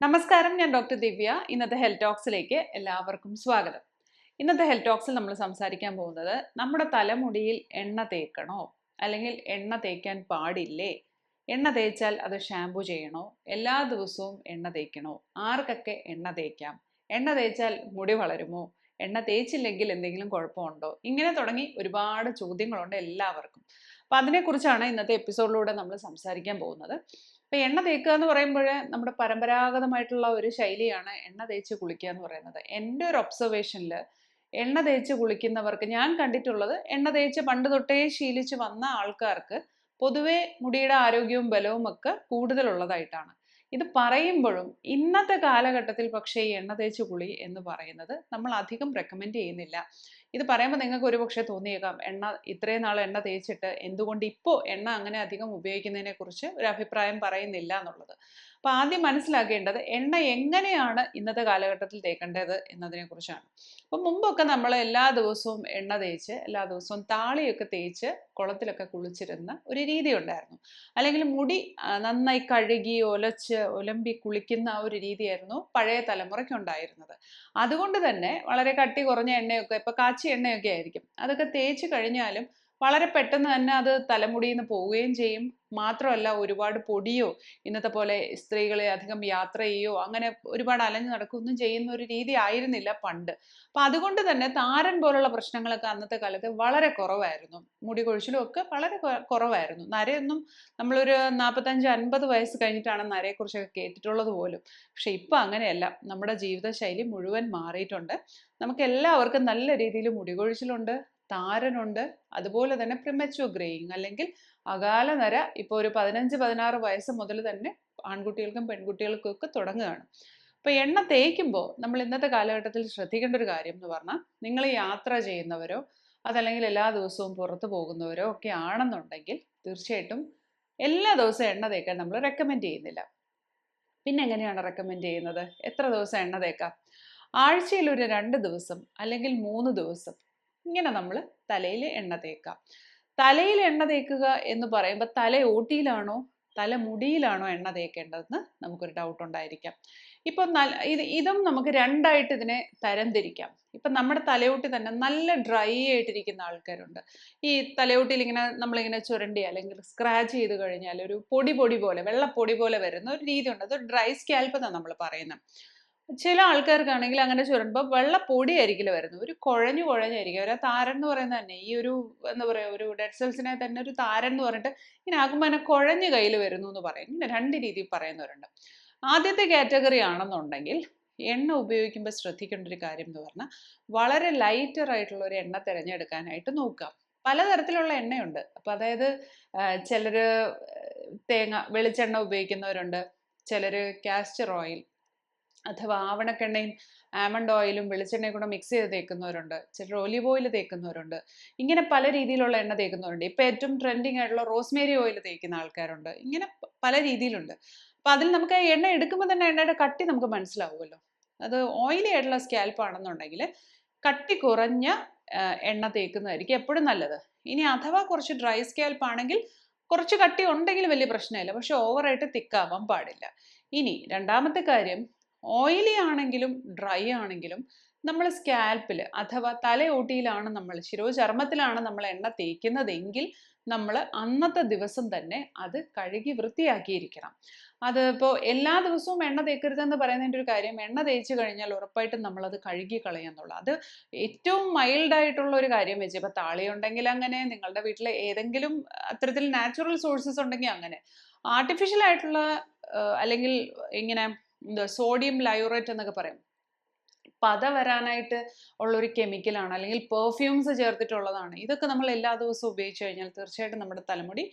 നമസ്കാരം ഞാൻ ഡോക്ടർ ദിവ്യ. ഇന്നത്തെ ഹെൽത്ത് ടോക്സിലേക്ക് എല്ലാവർക്കും സ്വാഗതം. ഇന്നത്തെ ഹെൽത്ത് ടോക്സിൽ നമ്മൾ സംസാരിക്കാൻ പോകുന്നത് നമ്മുടെ തലമുടിയിൽ എണ്ണ തേക്കണോ? അല്ലെങ്കിൽ എണ്ണ തേക്കാൻ പാടില്ലേ? എണ്ണ തേച്ചാൽ അത് ഷാമ്പു ചെയ്യണോ? എല്ലാ ദിവസവും എണ്ണ തേക്കണോ? ആർക്കൊക്കെ എണ്ണ തേക്കാം? എണ്ണ തേച്ചാൽ മുടി വളരുമോ? എണ്ണ തേച്ചില്ലെങ്കിൽ എന്തെങ്കിലും കുഴപ്പമുണ്ടോ? ഇങ്ങനെ തുടങ്ങി ഒരുപാട് ചോദ്യങ്ങളുണ്ട് എല്ലാവർക്കും. അപ്പം അതിനെക്കുറിച്ചാണ് ഇന്നത്തെ എപ്പിസോഡിലൂടെ നമ്മൾ സംസാരിക്കാൻ പോകുന്നത്. ഇപ്പം എണ്ണ തേക്കുക എന്ന് പറയുമ്പോൾ നമ്മുടെ പരമ്പരാഗതമായിട്ടുള്ള ഒരു ശൈലിയാണ് എണ്ണ തേച്ച് കുളിക്കുക എന്ന് പറയുന്നത്. എന്റെ ഒരു ഒബ്സർവേഷനിൽ എണ്ണ തേച്ച് കുളിക്കുന്നവർക്ക് ഞാൻ കണ്ടിട്ടുള്ളത് എണ്ണ തേച്ച് പണ്ട് തൊട്ടേ ശീലിച്ച് വന്ന ആൾക്കാർക്ക് പൊതുവെ മുടിയുടെ ആരോഗ്യവും ബലവും ഒക്കെ കൂടുതലുള്ളതായിട്ടാണ്. ഇത് പറയുമ്പോഴും ഇന്നത്തെ കാലഘട്ടത്തിൽ പക്ഷേ ഈ എണ്ണ തേച്ച് കുളി എന്ന് പറയുന്നത് നമ്മൾ അധികം റെക്കമെൻഡ് ചെയ്യുന്നില്ല. ഇത് പറയുമ്പോൾ നിങ്ങൾക്ക് ഒരു പക്ഷേ തോന്നിയേക്കാം. എണ്ണ ഇത്രയും നാൾ എണ്ണ തേച്ചിട്ട് എന്തുകൊണ്ട് ഇപ്പോൾ എണ്ണ അങ്ങനെ അധികം ഉപയോഗിക്കുന്നതിനെക്കുറിച്ച് ഒരു അഭിപ്രായം പറയുന്നില്ല എന്നുള്ളത്. അപ്പോൾ ആദ്യം മനസ്സിലാക്കേണ്ടത് എണ്ണ എങ്ങനെയാണ് ഇന്നത്തെ കാലഘട്ടത്തിൽ തേക്കേണ്ടത് എന്നതിനെ കുറിച്ചാണ് അപ്പം മുമ്പൊക്കെ നമ്മൾ എല്ലാ ദിവസവും എണ്ണ തേച്ച് എല്ലാ ദിവസവും താളിയൊക്കെ തേച്ച് കുളത്തിലൊക്കെ കുളിച്ചിരുന്ന ഒരു രീതി ഉണ്ടായിരുന്നു. അല്ലെങ്കിൽ മുടി നന്നായി കഴുകി ഒലച്ച് ഒലമ്പി കുളിക്കുന്ന ആ ഒരു രീതിയായിരുന്നു പഴയ തലമുറയ്ക്ക് ഉണ്ടായിരുന്നത്. അതുകൊണ്ട് തന്നെ വളരെ കട്ടി കുറഞ്ഞ എണ്ണയൊക്കെ ഇപ്പൊ കാച്ചി എണ്ണയൊക്കെ ആയിരിക്കും. അതൊക്കെ തേച്ച് കഴിഞ്ഞാലും വളരെ പെട്ടെന്ന് തന്നെ അത് തലമുടിയിൽ നിന്ന് പോവുകയും ചെയ്യും. മാത്രമല്ല ഒരുപാട് പൊടിയോ ഇന്നത്തെ പോലെ സ്ത്രീകളെ അധികം യാത്ര ചെയ്യോ അങ്ങനെ ഒരുപാട് അലഞ്ഞു നടക്കുകയൊന്നും ചെയ്യുന്ന ഒരു രീതി ആയിരുന്നില്ല പണ്ട്. അപ്പൊ അതുകൊണ്ട് തന്നെ താരൻ പോലുള്ള പ്രശ്നങ്ങളൊക്കെ അന്നത്തെ കാലത്ത് വളരെ കുറവായിരുന്നു. മുടി കൊഴിച്ചിലും ഒക്കെ വളരെ കുറവായിരുന്നു. നരയൊന്നും നമ്മളൊരു നാൽപ്പത്തഞ്ച് അൻപത് വയസ്സ് കഴിഞ്ഞിട്ടാണ് നരയെക്കുറിച്ചൊക്കെ കേട്ടിട്ടുള്ളത് പോലും. പക്ഷെ ഇപ്പൊ അങ്ങനെയല്ല. നമ്മുടെ ജീവിതശൈലി മുഴുവൻ മാറിയിട്ടുണ്ട്. നമുക്ക് എല്ലാവർക്കും നല്ല രീതിയിൽ മുടി കൊഴിച്ചിലുണ്ട്. താരനുണ്ട്. അതുപോലെ തന്നെ പ്രിമച്യൂർ ഗ്രേയിങ് അല്ലെങ്കിൽ അകാല നര ഇപ്പോൾ ഒരു പതിനഞ്ച് പതിനാറ് വയസ്സ് മുതൽ തന്നെ ആൺകുട്ടികൾക്കും പെൺകുട്ടികൾക്കും ഒക്കെ തുടങ്ങുകയാണ്. അപ്പോൾ എണ്ണ തേക്കുമ്പോൾ നമ്മൾ ഇന്നത്തെ കാലഘട്ടത്തിൽ ശ്രദ്ധിക്കേണ്ട ഒരു കാര്യം എന്ന് പറഞ്ഞാൽ നിങ്ങൾ യാത്ര ചെയ്യുന്നവരോ അതല്ലെങ്കിൽ എല്ലാ ദിവസവും പുറത്തു പോകുന്നവരോ ഒക്കെ ആണെന്നുണ്ടെങ്കിൽ തീർച്ചയായിട്ടും എല്ലാ ദിവസവും എണ്ണ തേക്കാൻ നമ്മൾ റെക്കമെൻഡ് ചെയ്യുന്നില്ല. പിന്നെ എങ്ങനെയാണ് റെക്കമെൻഡ് ചെയ്യുന്നത്? എത്ര ദിവസം എണ്ണ തേക്കാം? ആഴ്ചയിൽ ഒരു രണ്ട് ദിവസം അല്ലെങ്കിൽ മൂന്ന് ദിവസം ഇങ്ങനെ നമ്മൾ തലയിൽ എണ്ണ തേക്കാം. തലയിൽ എണ്ണ തേക്കുക എന്ന് പറയുമ്പോൾ തല ഓട്ടിയിലാണോ തല മുടിയിലാണോ എണ്ണ തേക്കേണ്ടതെന്ന് നമുക്കൊരു ഡൗട്ട് ഉണ്ടായിരിക്കാം. ഇപ്പം നല്ല ഇത് ഇതും നമുക്ക് രണ്ടായിട്ട് ഇതിനെ തരംതിരിക്കാം. ഇപ്പം നമ്മുടെ തലയോട്ടി തന്നെ നല്ല ഡ്രൈ ആയിട്ടിരിക്കുന്ന ആൾക്കാരുണ്ട്. ഈ തലയോട്ടിയിൽ ഇങ്ങനെ നമ്മളിങ്ങനെ ചുരണ്ടി അല്ലെങ്കിൽ സ്ക്രാച്ച് ചെയ്ത് കഴിഞ്ഞാൽ ഒരു പൊടി പൊടി പോലെ വെള്ളപ്പൊടി പോലെ വരുന്ന ഒരു രീതി ഉണ്ട് അത് ഡ്രൈ സ്കാൽപ്പ് എന്നാണ് നമ്മൾ പറയുന്നത്. ചില ആൾക്കാർക്കാണെങ്കിൽ അങ്ങനെ ചുരുണ്ടുമ്പോൾ വെള്ള പൊടിയായിരിക്കില്ല വരുന്നത് ഒരു കുഴഞ്ഞു കുഴഞ്ഞായിരിക്കും. ഒരു താരൻ എന്ന് പറയുന്നത് തന്നെ. ഈ ഒരു എന്താ പറയുക ഒരു ഡെഡ് സെൽസിനെ തന്നെ ഒരു താരൻ എന്ന് പറഞ്ഞിട്ട് ഇങ്ങനെ ആകുമ്പോൾ തന്നെ കുഴഞ്ഞ് കയ്യിൽ വരുന്നു എന്ന് പറയും. ഇങ്ങനെ രണ്ട് രീതിയിൽ പറയുന്നവരുണ്ട്. ആദ്യത്തെ കാറ്റഗറി ആണെന്നുണ്ടെങ്കിൽ എണ്ണ ഉപയോഗിക്കുമ്പോൾ ശ്രദ്ധിക്കേണ്ട ഒരു കാര്യം എന്ന് പറഞ്ഞാൽ വളരെ ലൈറ്റർ ആയിട്ടുള്ള ഒരു എണ്ണ തിരഞ്ഞെടുക്കാനായിട്ട് നോക്കുക. പലതരത്തിലുള്ള എണ്ണയുണ്ട്. അപ്പം അതായത് ചിലർ തേങ്ങ വെളിച്ചെണ്ണ ഉപയോഗിക്കുന്നവരുണ്ട്. ചിലർ കാസ്റ്റർ ഓയിൽ അഥവാ ആവണക്കെണ്ണയും ആമണ്ട് ഓയിലും വെളിച്ചെണ്ണയും കൂടെ മിക്സ് ചെയ്ത് തേക്കുന്നവരുണ്ട്. ചിലർ ഒലിവ് ഓയിൽ തേക്കുന്നവരുണ്ട്. ഇങ്ങനെ പല രീതിയിലുള്ള എണ്ണ തേക്കുന്നവരുണ്ട്. ഇപ്പം ഏറ്റവും ട്രെൻഡിങ് ആയിട്ടുള്ള റോസ്മേരി ഓയിൽ തേക്കുന്ന ആൾക്കാരുണ്ട്. ഇങ്ങനെ പല രീതിയിലുണ്ട്. അപ്പം അതിൽ നമുക്ക് എണ്ണ എടുക്കുമ്പോൾ തന്നെ എണ്ണയുടെ കട്ടി നമുക്ക് മനസ്സിലാവുമല്ലോ. അത് ഓയിലി ആയിട്ടുള്ള സ്കാൽപ്പ് ആണെന്നുണ്ടെങ്കിൽ കട്ടി കുറഞ്ഞ എണ്ണ തേക്കുന്നതായിരിക്കും എപ്പോഴും നല്ലത്. ഇനി അഥവാ കുറച്ച് ഡ്രൈ സ്കാൽപ്പ് ആണെങ്കിൽ കുറച്ച് കട്ടി ഉണ്ടെങ്കിൽ വലിയ പ്രശ്നമില്ല. പക്ഷെ ഓവറായിട്ട് തിക്കാവാൻ പാടില്ല. ഇനി രണ്ടാമത്തെ കാര്യം ഓയിലി ആണെങ്കിലും ഡ്രൈ ആണെങ്കിലും നമ്മൾ സ്കാൽപ്പിൽ അഥവാ തലയോട്ടിയിലാണ് നമ്മൾ ശിരോചർമ്മത്തിലാണ് നമ്മൾ എണ്ണ തേക്കുന്നതെങ്കിൽ നമ്മൾ അന്നത്തെ ദിവസം തന്നെ അത് കഴുകി വൃത്തിയാക്കിയിരിക്കണം. അതിപ്പോൾ എല്ലാ ദിവസവും എണ്ണ തേക്കരുതെന്ന് പറയുന്നതിന്റെ ഒരു കാര്യം എണ്ണ തേച്ച് കഴിഞ്ഞാൽ ഉറപ്പായിട്ടും നമ്മളത് കഴുകി കളയുന്നുള്ളൂ അത് ഏറ്റവും മൈൽഡായിട്ടുള്ള ഒരു കാര്യം വെച്ച് ഇപ്പോൾ താളിയുണ്ടെങ്കിൽ അങ്ങനെ നിങ്ങളുടെ വീട്ടിൽ ഏതെങ്കിലും അത്തരത്തിൽ നാച്ചുറൽ സോഴ്സസ് ഉണ്ടെങ്കിൽ അങ്ങനെ. ആർട്ടിഫിഷ്യൽ ആയിട്ടുള്ള അല്ലെങ്കിൽ ഇങ്ങനെ എന്താ സോഡിയം ലയോറേറ്റ് എന്നൊക്കെ പറയും. പത വരാനായിട്ട് ഉള്ളൊരു കെമിക്കലാണ് അല്ലെങ്കിൽ പെർഫ്യൂംസ് ചേർത്തിട്ടുള്ളതാണ്. ഇതൊക്കെ നമ്മൾ എല്ലാ ദിവസവും ഉപയോഗിച്ച് കഴിഞ്ഞാൽ തീർച്ചയായിട്ടും നമ്മുടെ തലമുടി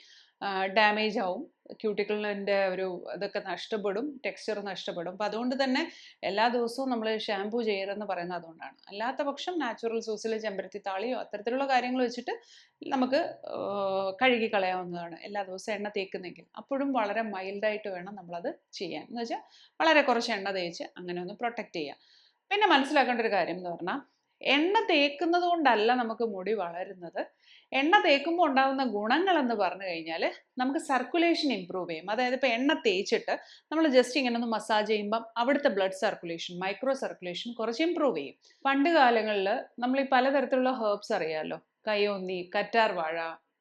ഡാമേജ് ആവും. ക്യൂട്ടിക്കിളിന്റെ ഒരു ഇതൊക്കെ നഷ്ടപ്പെടും. ടെക്സ്ചർ നഷ്ടപ്പെടും. അപ്പം അതുകൊണ്ട് തന്നെ എല്ലാ ദിവസവും നമ്മൾ ഷാമ്പൂ ചെയ്യരുതെന്ന് പറയുന്നത് അതുകൊണ്ടാണ്. അല്ലാത്ത പക്ഷം നാച്ചുറൽ സോസിൽ ചെമ്പരത്തി താളിയോ അത്തരത്തിലുള്ള കാര്യങ്ങൾ വെച്ചിട്ട് നമുക്ക് കഴുകി കളയാവുന്നതാണ്. എല്ലാ ദിവസവും എണ്ണ തേക്കുന്നെങ്കിൽ. അപ്പോഴും വളരെ മൈൽഡായിട്ട് വേണം നമ്മളത് ചെയ്യാൻ. എന്ന് വെച്ചാൽ വളരെ കുറച്ച് എണ്ണ തേച്ച് അങ്ങനെ ഒന്ന് പ്രൊട്ടക്റ്റ് ചെയ്യുക പിന്നെ മനസ്സിലാക്കേണ്ട ഒരു കാര്യം എന്ന് പറഞ്ഞാൽ എണ്ണ തേക്കുന്നത് കൊണ്ടല്ല നമുക്ക് മുടി വളരുന്നത്. എണ്ണ തേക്കുമ്പോൾ ഉണ്ടാകുന്ന ഗുണങ്ങൾ എന്ന് പറഞ്ഞു കഴിഞ്ഞാൽ നമുക്ക് സർക്കുലേഷൻ ഇമ്പ്രൂവ് ചെയ്യും. അതായത് ഇപ്പോൾ എണ്ണ തേച്ചിട്ട് നമ്മൾ ജസ്റ്റ് ഇങ്ങനെ ഒന്ന് മസാജ് ചെയ്യുമ്പം അവിടുത്തെ ബ്ലഡ് സർക്കുലേഷൻ മൈക്രോ സർക്കുലേഷൻ കുറച്ച് ഇമ്പ്രൂവ് ചെയ്യും. പണ്ട് കാലങ്ങളിൽ നമ്മൾ ഈ പലതരത്തിലുള്ള ഹേർബ്സ് അറിയാമല്ലോ കയ്യോന്നി കറ്റാർ വാഴ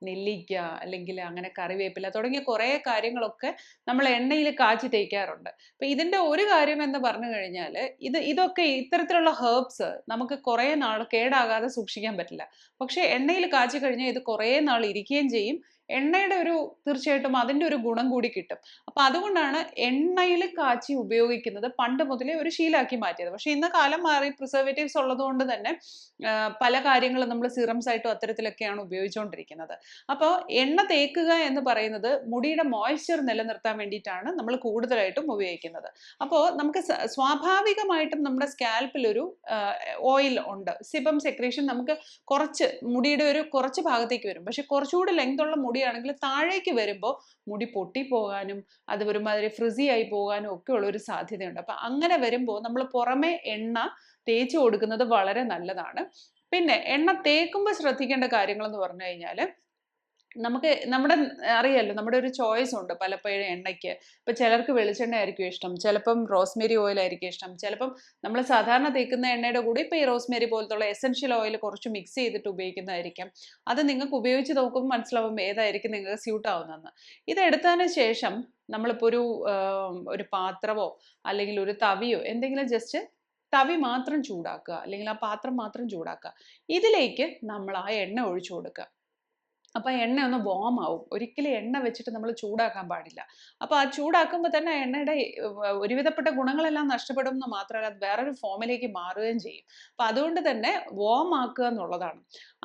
നെല്ലിക്ക അല്ലെങ്കിൽ അങ്ങനെ കറിവേപ്പില തുടങ്ങിയ കുറേ കാര്യങ്ങളൊക്കെ നമ്മൾ എണ്ണയിൽ കാച്ചി തേക്കാറുണ്ട്. അപ്പം ഇതിന്റെ ഒരു കാര്യം എന്ന് പറഞ്ഞു കഴിഞ്ഞാൽ ഇത് ഇതൊക്കെ ഇത്തരത്തിലുള്ള ഹേർബ്സ് നമുക്ക് കുറേ നാൾ കേടാകാതെ സൂക്ഷിക്കാൻ പറ്റില്ല. പക്ഷേ എണ്ണയിൽ കാച്ചി കഴിഞ്ഞാൽ ഇത് കുറേ നാൾ ഇരിക്കുകയും ചെയ്യും. എണ്ണയുടെ ഒരു തീർച്ചയായിട്ടും അതിന്റെ ഒരു ഗുണം കൂടി കിട്ടും. അപ്പം അതുകൊണ്ടാണ് എണ്ണയിൽ കാച്ചി ഉപയോഗിക്കുന്നത് പണ്ട് മുതലേ ഒരു ശീലാക്കി മാറ്റിയത്. പക്ഷേ ഇന്ന് കാലം മാറി പ്രിസർവേറ്റീവ്സ് ഉള്ളതുകൊണ്ട് തന്നെ പല കാര്യങ്ങളും നമ്മൾ സിറംസ് ആയിട്ടും അത്തരത്തിലൊക്കെയാണ് ഉപയോഗിച്ചുകൊണ്ടിരിക്കുന്നത്. അപ്പോൾ എണ്ണ തേക്കുക എന്ന് പറയുന്നത് മുടിയുടെ മോയ്സ്ചർ നിലനിർത്താൻ വേണ്ടിയിട്ടാണ് നമ്മൾ കൂടുതലായിട്ടും ഉപയോഗിക്കുന്നത്. അപ്പോൾ നമുക്ക് സ്വാഭാവികമായിട്ടും നമ്മുടെ സ്കാൽപ്പിൽ ഒരു ഓയിൽ ഉണ്ട്. സിബം സെക്രീഷൻ നമുക്ക് കുറച്ച് മുടിയുടെ ഒരു കുറച്ച് ഭാഗത്തേക്ക് വരും. പക്ഷെ കുറച്ചുകൂടി ലെങ്ത് ഉള്ള മുടിയാണെങ്കിൽ താഴേക്ക് വരുമ്പോൾ മുടി പൊട്ടിപ്പോകാനും അത് ഒരുമാതിരി ഫ്രിസി ആയി പോകാനും ഒക്കെ ഉള്ള ഒരു സാധ്യതയുണ്ട്. അപ്പം അങ്ങനെ വരുമ്പോൾ നമ്മൾ പുറമെ എണ്ണ തേച്ച് കൊടുക്കുന്നത് വളരെ നല്ലതാണ്. പിന്നെ എണ്ണ തേക്കുമ്പോൾ ശ്രദ്ധിക്കേണ്ട കാര്യങ്ങൾ എന്ന് പറഞ്ഞു കഴിഞ്ഞാൽ നമുക്ക് നമ്മുടെ അറിയാലോ നമ്മുടെ ഒരു ചോയ്സ് ഉണ്ട്. പലപ്പോഴും എണ്ണയ്ക്ക്. ഇപ്പൊ ചിലർക്ക് വെളിച്ചെണ്ണ ആയിരിക്കും ഇഷ്ടം. ചിലപ്പം റോസ്മേരി ഓയിൽ ആയിരിക്കും ഇഷ്ടം. ചിലപ്പം നമ്മൾ സാധാരണ തേക്കുന്ന എണ്ണയുടെ കൂടി ഇപ്പൊ ഈ റോസ്മേരി പോലത്തുള്ള എസെൻഷ്യൽ ഓയിൽ കുറച്ച് മിക്സ് ചെയ്തിട്ട് ഉപയോഗിക്കുന്നതായിരിക്കും. അത് നിങ്ങൾക്ക് ഉപയോഗിച്ച് നോക്കുമ്പോൾ മനസ്സിലാവും ഏതായിരിക്കും നിങ്ങൾക്ക് സ്യൂട്ട് ആവുന്നതെന്ന്. ഇത് എടുത്തതിന് ശേഷം നമ്മളിപ്പോൾ ഒരു ഒരു പാത്രമോ അല്ലെങ്കിൽ ഒരു തവിയോ എന്തെങ്കിലും ജസ്റ്റ് തവി മാത്രം ചൂടാക്കുക. അല്ലെങ്കിൽ ആ പാത്രം മാത്രം ചൂടാക്കുക. ഇതിലേക്ക് നമ്മൾ ആ എണ്ണ ഒഴിച്ചു കൊടുക്കുക. അപ്പോൾ എണ്ണ ഒന്ന് വോം ആവും. ഒരിക്കലും എണ്ണ വെച്ചിട്ട് നമ്മൾ ചൂടാക്കാൻ പാടില്ല. അപ്പോൾ ആ ചൂടാക്കുമ്പോൾ തന്നെ എണ്ണയുടെ ഒരുവിധപ്പെട്ട ഗുണങ്ങളെല്ലാം നഷ്ടപ്പെടും എന്ന് മാത്രമല്ല അത് വേറൊരു ഫോമിലേക്ക് മാറുകയും ചെയ്യും. അപ്പോൾ അതുകൊണ്ട് തന്നെ വോം ആക്കുക എന്നുള്ളതാണ്.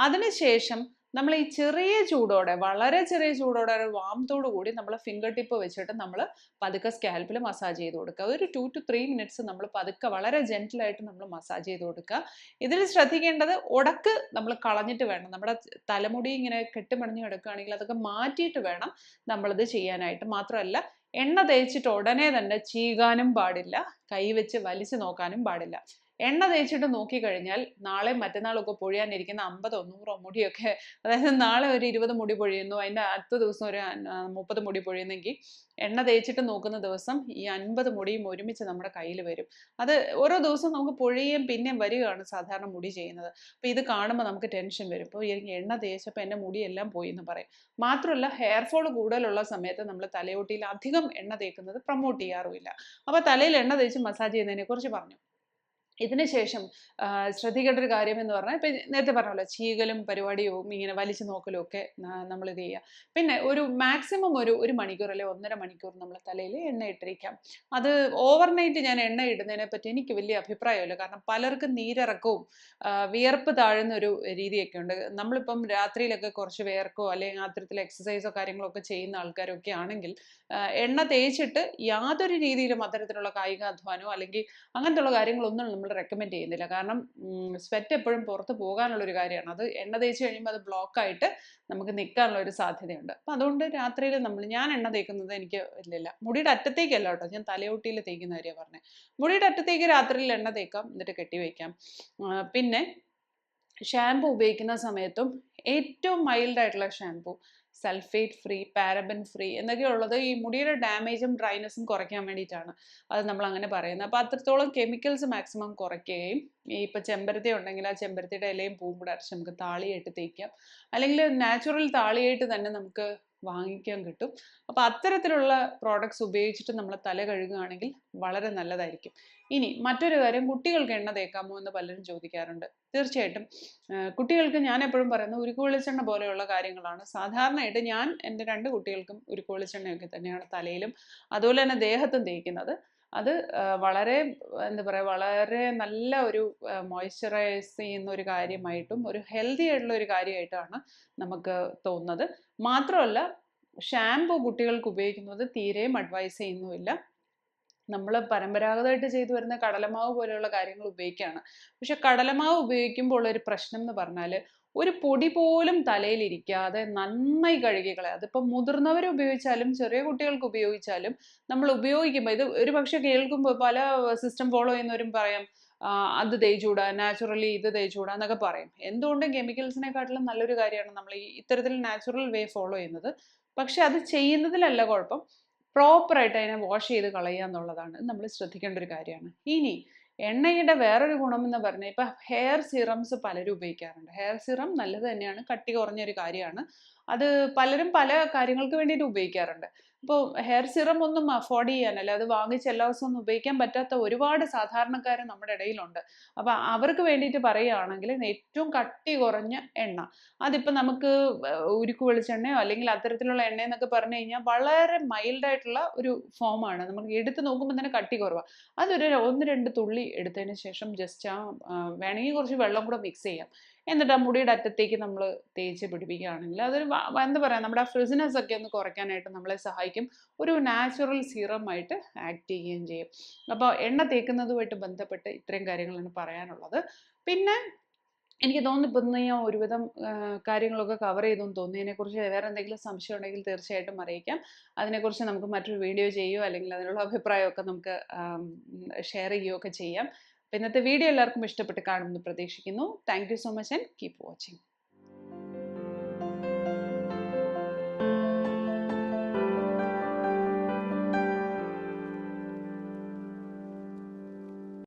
അതിനുശേഷം നമ്മൾ ഈ ചെറിയ ചൂടോടെ വളരെ ചെറിയ ചൂടോടെ ഒരു വാമത്തോടു കൂടി നമ്മൾ ഫിംഗർ ടിപ്പ് വെച്ചിട്ട് നമ്മൾ പതുക്കെ സ്കാൽപ്പിൽ മസാജ് ചെയ്ത് കൊടുക്കുക. ഒരു ടു ടു ത്രീ മിനിറ്റ്സ് നമ്മൾ പതുക്കെ വളരെ ജെന്റിലായിട്ട് നമ്മൾ മസാജ് ചെയ്ത് കൊടുക്കുക. ഇതിൽ ശ്രദ്ധിക്കേണ്ടത് ഉടക്ക് നമ്മൾ കളഞ്ഞിട്ട് വേണം. നമ്മുടെ തലമുടി ഇങ്ങനെ കെട്ടിമണിഞ്ഞ് കിടക്കുകയാണെങ്കിൽ അതൊക്കെ മാറ്റിയിട്ട് വേണം നമ്മളിത് ചെയ്യാനായിട്ട്. മാത്രമല്ല എണ്ണ തേച്ചിട്ട് ഉടനെ തന്നെ ചീകാനും പാടില്ല കൈ വെച്ച് വലിച്ചു നോക്കാനും പാടില്ല. എണ്ണ തേച്ചിട്ട് നോക്കിക്കഴിഞ്ഞാൽ നാളെ മറ്റന്നാളൊക്കെ പൊഴിയാനിരിക്കുന്ന അമ്പതോ നൂറോ മുടിയൊക്കെ അതായത് നാളെ ഒരു ഇരുപത് മുടി പൊഴിയുന്നു അതിന്റെ അടുത്ത ദിവസം ഒരു മുപ്പത് മുടി പൊഴിയുന്നെങ്കിൽ എണ്ണ തേച്ചിട്ട് നോക്കുന്ന ദിവസം ഈ അൻപത് മുടിയും ഒരുമിച്ച് നമ്മുടെ കയ്യിൽ വരും. അത് ഓരോ ദിവസവും നമുക്ക് പൊഴിയും പിന്നെയും വരികയാണ് സാധാരണ മുടി ചെയ്യുന്നത്. അപ്പോൾ ഇത് കാണുമ്പോൾ നമുക്ക് ടെൻഷൻ വരും. ഇപ്പോൾ എനിക്ക് എണ്ണ തേച്ചപ്പോൾ എന്റെ മുടിയെല്ലാം പോയി എന്ന് പറയും. മാത്രമല്ല ഹെയർ ഫോൾ കൂടുതലുള്ള സമയത്ത് നമ്മൾ തലയോട്ടിയിൽ അധികം എണ്ണ തേക്കുന്നത് പ്രൊമോട്ട് ചെയ്യാറുമില്ല. അപ്പോൾ തലയിൽ എണ്ണ തേച്ച് മസാജ് ചെയ്യുന്നതിനെ കുറിച്ച് പറഞ്ഞു. ഇതിന് ശേഷം ആ, ശ്രദ്ധിക്കേണ്ട ഒരു കാര്യം എന്ന് പറഞ്ഞാൽ ഇപ്പം നേരത്തെ പറഞ്ഞല്ലോ ചീകലും പരിപാടിയും ഇങ്ങനെ വലിച്ചു നോക്കലും ഒക്കെ നമ്മൾ ഇത് ചെയ്യുക. പിന്നെ ഒരു മാക്സിമം ഒരു ഒരു മണിക്കൂർ അല്ലെങ്കിൽ ഒന്നര മണിക്കൂർ നമ്മൾ തലയിൽ എണ്ണ ഇട്ടിരിക്കാം. അത് ഓവർനൈറ്റ് ഞാൻ എണ്ണ ഇടുന്നതിനെ പറ്റി എനിക്ക് വലിയ അഭിപ്രായമില്ല. കാരണം പലർക്കും നീരിറക്കവും വിയർപ്പ് താഴുന്ന ഒരു രീതിയൊക്കെ ഉണ്ട്. നമ്മളിപ്പം രാത്രിയിലൊക്കെ കുറച്ച് വിയർക്കോ അല്ലെങ്കിൽ അത്തരത്തിൽ എക്സസൈസോ കാര്യങ്ങളോ ഒക്കെ ചെയ്യുന്ന ആൾക്കാരൊക്കെ ആണെങ്കിൽ എണ്ണ തേച്ചിട്ട് യാതൊരു രീതിയിലും അത്തരത്തിലുള്ള കായികാധ്വാനമോ അല്ലെങ്കിൽ അങ്ങനത്തെ ഉള്ള കാര്യങ്ങളൊന്നും നമ്മൾ റെക്കമെൻഡ് ചെയ്യുന്നില്ല. കാരണം സ്വെറ്റ് എപ്പോഴും പുറത്ത് പോകാനുള്ള ഒരു കാര്യമാണ്. അത് എണ്ണ തേച്ച് കഴിയുമ്പോൾ അത് ബ്ലോക്കായിട്ട് നമുക്ക് നിൽക്കാനുള്ള ഒരു സാധ്യതയുണ്ട്. അപ്പം അതുകൊണ്ട് രാത്രിയിൽ നമ്മൾ ഞാൻ എണ്ണ തേക്കുന്നത് എനിക്ക് ഇല്ലില്ല. മുടിയുടെ അറ്റത്തേക്കല്ല കേട്ടോ. ഞാൻ തലയോട്ടിയിൽ തേക്കുന്ന കാര്യമാണ് പറഞ്ഞത് മുടിയുടെ അറ്റത്തേക്ക് രാത്രിയിൽ എണ്ണ തേക്കാം എന്നിട്ട് കെട്ടി വയ്ക്കാം. പിന്നെ ഷാമ്പു ഉപയോഗിക്കുന്ന സമയത്തും ഏറ്റവും മൈൽഡ് ആയിട്ടുള്ള shampoo sulphate free paraben free എന്നൊക്കെയുള്ളത് ഈ മുടിയുടെ ഡാമേജും ഡ്രൈനെസ്സും കുറയ്ക്കാൻ വേണ്ടിയിട്ടാണ്. അത് നമ്മൾ അങ്ങനെ പറയുന്നത്. അപ്പോൾ അത്രത്തോളം കെമിക്കൽസ് മാക്സിമം കുറയ്ക്കുകയും ഈ ഇപ്പോൾ ചെമ്പരത്തി ഉണ്ടെങ്കിൽ ആ ചെമ്പരത്തിയുടെ ഇലയും അരച്ച് നമുക്ക് താളിയായിട്ട് തേക്കാം. അല്ലെങ്കിൽ നാച്ചുറൽ താളിയായിട്ട് തന്നെ നമുക്ക് വാങ്ങിക്കാൻ കിട്ടും. അപ്പോൾ അത്തരത്തിലുള്ള പ്രോഡക്ട്സ് ഉപയോഗിച്ചിട്ട് നമ്മൾ തല കഴുകുകയാണെങ്കിൽ വളരെ നല്ലതായിരിക്കും. ഇനി മറ്റൊരു കാര്യം കുട്ടികൾക്ക് എണ്ണ തേക്കാമോ എന്ന് പലരും ചോദിക്കാറുണ്ട്. തീർച്ചയായിട്ടും കുട്ടികൾക്ക് ഞാൻ എപ്പോഴും പറയുന്നത് ഉരുക്കു വെളിച്ചെണ്ണ പോലെയുള്ള കാര്യങ്ങളാണ്. സാധാരണയായിട്ട് ഞാൻ എന്റെ രണ്ട് കുട്ടികൾക്കും ഉരുക്കു വെളിച്ചെണ്ണയൊക്കെ തന്നെയാണ് തലയിലും അതുപോലെ തന്നെ ദേഹത്തും തേക്കുന്നത്. അത് വളരെ എന്താ പറയുക വളരെ നല്ല ഒരു മോയ്സ്ചറൈസ് ചെയ്യുന്ന ഒരു കാര്യമായിട്ടും ഒരു ഹെൽത്തി ആയിട്ടുള്ള ഒരു കാര്യമായിട്ടാണ് നമുക്ക് തോന്നുന്നത്. മാത്രമല്ല ഷാംപൂ കുട്ടികൾക്ക് ഉപയോഗിക്കുന്നത് തീരെയും അഡ്വൈസ് ചെയ്യുന്നുമില്ല. നമ്മൾ പരമ്പരാഗതമായിട്ട് ചെയ്തു വരുന്ന കടലമാവ് പോലെയുള്ള കാര്യങ്ങൾ ഉപയോഗിക്കുകയാണ്. പക്ഷെ കടലമാവ് ഉപയോഗിക്കുമ്പോൾ ഒരു പ്രശ്നം എന്ന് പറഞ്ഞാൽ ഒരു പൊടി പോലും തലയിലിരിക്കാതെ നന്നായി കഴുകി കളയുക അതിപ്പോൾ മുതിർന്നവർ ഉപയോഗിച്ചാലും ചെറിയ കുട്ടികൾക്ക് ഉപയോഗിച്ചാലും നമ്മൾ ഉപയോഗിക്കുമ്പോൾ ഇത് ഒരു പക്ഷെ കേൾക്കുമ്പോൾ പല സിസ്റ്റം ഫോളോ ചെയ്യുന്നവരും പറയാം അത് തേച്ചൂടാ നാച്ചുറലി ഇത് തേച്ചൂടാ എന്നൊക്കെ പറയും. എന്തുകൊണ്ടും കെമിക്കൽസിനെക്കാട്ടിലും നല്ലൊരു കാര്യമാണ് നമ്മൾ ഈ ഇത്തരത്തിൽ നാച്ചുറൽ വേ ഫോളോ ചെയ്യുന്നത്. പക്ഷെ അത് ചെയ്യുന്നതിലല്ല കുഴപ്പം. പ്രോപ്പറായിട്ട് അതിനെ വാഷ് ചെയ്ത് കളയുക എന്നുള്ളതാണ്. നമ്മൾ ശ്രദ്ധിക്കേണ്ട ഒരു കാര്യമാണ്. ഇനി എണ്ണയുടെ വേറൊരു ഗുണം എന്ന് പറഞ്ഞാൽ ഇപ്പം ഹെയർ സിറംസ് പലരും ഉപയോഗിക്കാറുണ്ട്. ഹെയർ സിറം നല്ലത് തന്നെയാണ് കട്ടി കുറഞ്ഞൊരു കാര്യമാണ്. അത് പലരും പല കാര്യങ്ങൾക്ക് വേണ്ടിയിട്ട് ഉപയോഗിക്കാറുണ്ട്. ഇപ്പോൾ ഹെയർ സിറം ഒന്നും അഫോർഡ് ചെയ്യാനല്ല. അത് വാങ്ങിച്ച് എല്ലാ ദിവസവും ഉപയോഗിക്കാൻ പറ്റാത്ത ഒരുപാട് സാധാരണക്കാർ നമ്മുടെ ഇടയിലുണ്ട്. അപ്പോൾ അവർക്ക് വേണ്ടിയിട്ട് പറയുകയാണെങ്കിൽ ഏറ്റവും കട്ടി കുറഞ്ഞ എണ്ണ. അതിപ്പോൾ നമുക്ക് ഉരുക്ക് വെളിച്ചെണ്ണയോ അല്ലെങ്കിൽ അത്തരത്തിലുള്ള എണ്ണയെന്നൊക്കെ പറഞ്ഞു കഴിഞ്ഞാൽ വളരെ മൈൽഡായിട്ടുള്ള ഒരു ഫോമാണ് നമുക്ക് എടുത്ത് നോക്കുമ്പോൾ തന്നെ കട്ടി കുറവാണ് അതൊരു ഒന്ന് രണ്ട് തുള്ളി എടുത്തതിന് ശേഷം ജസ്റ്റ് ആ, വേണമെങ്കിൽ കുറച്ച് വെള്ളം കൂടെ മിക്സ് ചെയ്യാം. എന്നിട്ട് ആ മുടിയുടെ അറ്റത്തേക്ക് നമ്മൾ തേച്ച് പിടിപ്പിക്കുകയാണെങ്കിൽ അതൊരു എന്താ പറയുക നമ്മുടെ ആ ഫ്രിസിനെസ് ഒക്കെ ഒന്ന് കുറയ്ക്കാനായിട്ട് നമ്മളെ സഹായിക്കും. ഒരു നാച്ചുറൽ സീറമായിട്ട് ആക്ട് ചെയ്യുകയും ചെയ്യും. അപ്പോൾ എണ്ണ തേക്കുന്നതുമായിട്ട് ബന്ധപ്പെട്ട് ഇത്രയും കാര്യങ്ങളാണ് പറയാനുള്ളത്. പിന്നെ എനിക്ക് തോന്നുന്നു ഇപ്പം ഞാൻ ഒരുവിധം കാര്യങ്ങളൊക്കെ കവർ ചെയ്തെന്ന് തോന്നുന്നു. ഇതിനെക്കുറിച്ച് വേറെ എന്തെങ്കിലും സംശയം ഉണ്ടെങ്കിൽ തീർച്ചയായിട്ടും അറിയിക്കാം. അതിനെക്കുറിച്ച് നമുക്ക് മറ്റൊരു വീഡിയോ ചെയ്യുകയോ അല്ലെങ്കിൽ അതിനുള്ള അഭിപ്രായമൊക്കെ നമുക്ക് ഷെയർ ചെയ്യുകയോ ഒക്കെ ചെയ്യാം. അപ്പോൾ ഇന്നത്തെ വീഡിയോ എല്ലാവർക്കും ഇഷ്ടപ്പെട്ട് കാണുമെന്ന് പ്രതീക്ഷിക്കുന്നു. Thank so much and keep watching